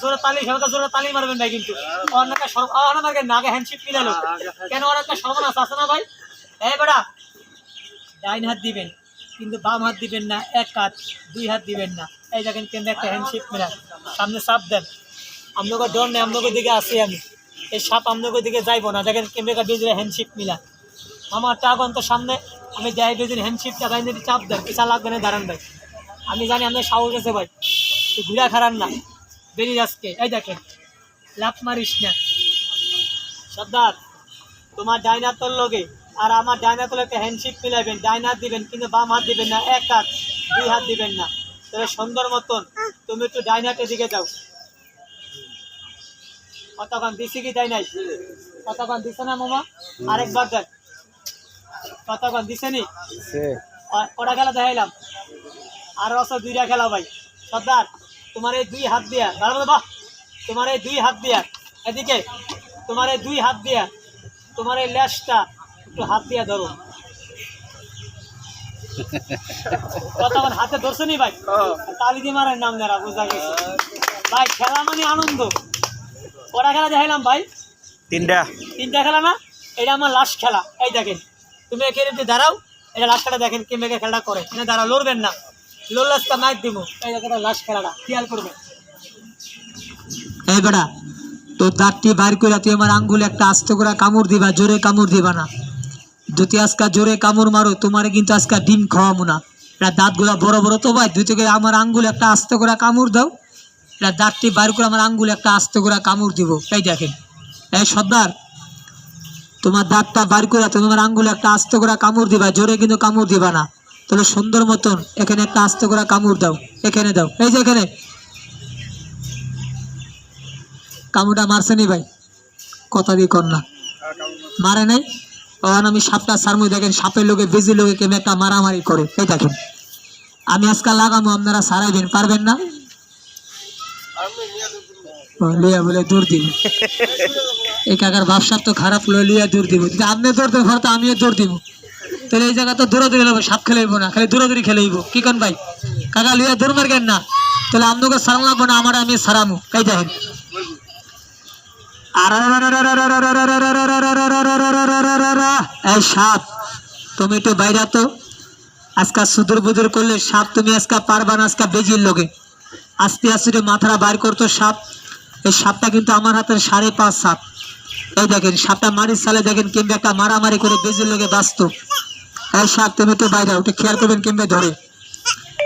জোরে তালি খেলতে জোরে তালি মারবেন ভাই কিন্তু। সর্ব নাগে হ্যান্ডশিপ মিলালো। কেন ওর একটা সর্বনাশ আছে না ভাই? বেটা ডাইন হাত দিবেন কিন্তু বাম হাত দিবেন না এক হাত দুই হাত দিবেন না। এই দেখেন কেন একটা হ্যান্ডশিপ সামনে সাপ দেন। আপনাকে ডর নেই আপনাকে দিকে আসি আমি। এই সাপ আপনাকে দিকে যাইবো না। দেখেন কেমন বেজে হ্যান্ডশিপ মিলা। আমার টাগন তো সামনে। আমি যাই বেজের হ্যান্ডশিপটা ভাই চাপ দেন। পিছা লাগবে না দাঁড়ান ভাই। আমি জানি আপনার সাহস আছে ভাই। ঘুরা খারান না। বেরিয়ে আজকে। এই দেখেন লাভ মারিস না সর্দার তোমার ডাইনার তোর লগে আর আমার ডাইনার তোর একটা হ্যান্ডশিপ মিলাইবেন ডাইনার দিবেন কিন্তু বাম হাত দিবেন না এক হাত দুই হাত দিবেন না। তবে সুন্দর মতন তুমি একটু ডাইনাটের দিকে যাও। কতক্ষণ দিছি কি তাই নাই? কতক্ষণ দিছে না মামা? আরেকবার দেন কতক্ষণ দিছে নি? ওটা খেলা দেখাইলাম। আর আছে দুইটা খেলা ভাই। সর্দার তোমার এই দুই হাত দিয়া দাঁড়াবো বাহ তোমার এই দুই হাত দিয়া এদিকে তোমার এই দুই হাত দিয়া তোমার এই ল্যাসটা একটু হাত দিয়া ধরো। হাতে ধরছো নি ভাই? তালি দিয়ে মারের নাম যারা বোঝা গেছে। ভাই খেলা মানে আনন্দ। কটা খেলা দেখাইলাম ভাই? তিনটা। তিনটা খেলা না? এটা আমার লাস্ট খেলা। এই দেখেন তুমি এখানে দাঁড়াও। এটা লাস্ট খেলা দেখেন কে মেঘে খেলাটা করে। এখানে দাঁড়াও লড়বেন না। ম্যাচ দিব এই দেখেন লাস্ট খেলাটা খেয়াল করবেন এই তোর দাঁতটি বাইর করে তুই আমার আঙ্গুলে একটা আস্তে করে কামড় দিবা, জোরে কামড় দিবা না। যদি আজকে জোরে কামড় মারো কিন্তু আজকে ডিম খাওয়াবো না। এটা দাঁতগুলা বড় বড় তো ভাই, দুই থেকে আমার আঙ্গুলে একটা আস্তে করে কামড় দাও। এটা দাঁতটি বাইর করে আমার আঙ্গুলে একটা আস্তে করে কামড় দিব। এই দেখেন, এই সর্দার, তোমার দাঁতটা বার করে তুমি আমার আঙ্গুলে একটা আস্তে করে কামড় দিবা, জোরে কিন্তু কামড় দিবা না। তাহলে সুন্দর মতন এখানে একটা আস্তে করে কামড় দাও। এখানে দাও। এই যে এখানে। কামড়টা মারছে নি ভাই? কথা দিয়ে কর না। মারে নাই? তখন আমি সাপটা সারমুই দেখেন, সাপের লোকে, বেজি লোকে কেমন একটা মারামারি করে। এই দেখেন। আমি আজকাল লাগামো আপনারা সারাইবেন পারবেন না? লিয়া বলে এই কাকার ব্যবসার তো খারাপ লিয়া দূর দিব। আপনি দৌড় দেবেন আমিও দৌড় দিব। তাহলে এই জায়গা তো দৌড়াদৌড়ি লাগবে, সাপ খেলাইব না, খালি দৌড়াদৌড়ি খেলাইব কি কন ভাই? কাকা লিয়া দৌড় মারবেন না। তাহলে আপনাকে সারাম লাগবো না, আমার আমি সারামু। এই দেখেন। সাপ তুমি একটু তো আজকা সুদূর বুদুর করলে সাপ তুমি আজকা পারবা না আজকা বেজির লোকে আস্তে আস্তে মাথাটা বাইর করতো সাপ এই সাপটা কিন্তু আমার হাতের সাড়ে পাঁচ সাপ এই দেখেন সাপটা মারির সালে দেখেন কিংবা একটা মারামারি করে বেজির লোকে বাঁচত এই সাত তুমি তো বাইরে ওটা খেয়াল করবেন কিংবা ধরে।